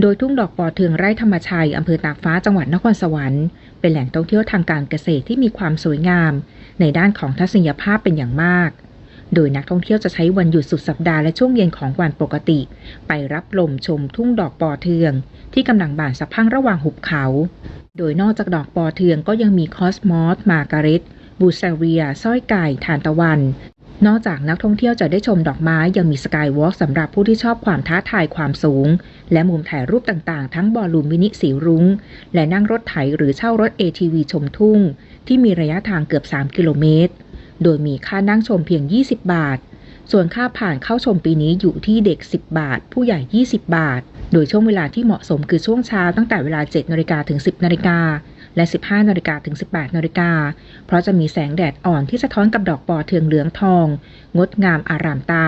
โดยทุ่งดอกปอเทืองไร่ธรรมชัยอำเภอตากฟ้าจังหวัดนครสวรรค์เป็นแหล่งท่องเที่ยวทางการเกษตรที่มีความสวยงาม ในด้านของทัศนียภาพเป็นอย่างมาก โดยนักท่องเที่ยวจะใช้วันหยุดสุดสัปดาห์และช่วงเย็นของวันปกติ ไปรับลมชมทุ่งดอกปอเทือง ที่กำลังบานสะพั่งระหว่างหุบเขา โดยนอกจากดอกปอเทืองก็ยังมีคอสมอสมาการิตบูเซเวียสร้อยไก่ทานตะวัน นอกจากนักท่องเที่ยวจะได้ชมดอกไม้ยังมีสกายวอล์กสำหรับผู้ที่ชอบความท้าทายความสูง และมุมถ่ายรูปต่างๆ ทั้งบอลลูนมินิสีรุง้ง และนั่งรถไถหรือเช่ารถ ATV ชมทุ่ง ที่มีระยะทางเกือบ 3 กิโลเมตร โดยมีค่านั่งชมเพียง 20 บาท ส่วนค่าผ่านเข้าชมปีนี้อยู่ที่เด็ก 10 บาท ผู้ใหญ่ 20 บาท โดยช่วงเวลาที่เหมาะสมคือช่วงเช้าตั้งแต่เวลา 7นาฬิกาถึง 10นาฬิกา และ 15นาฬิกาถึง 18นาฬิกาเพราะจะมีแสงแดดอ่อนที่สะท้อนกับดอกปอเทืองเหลืองทอง งดงามอารามตา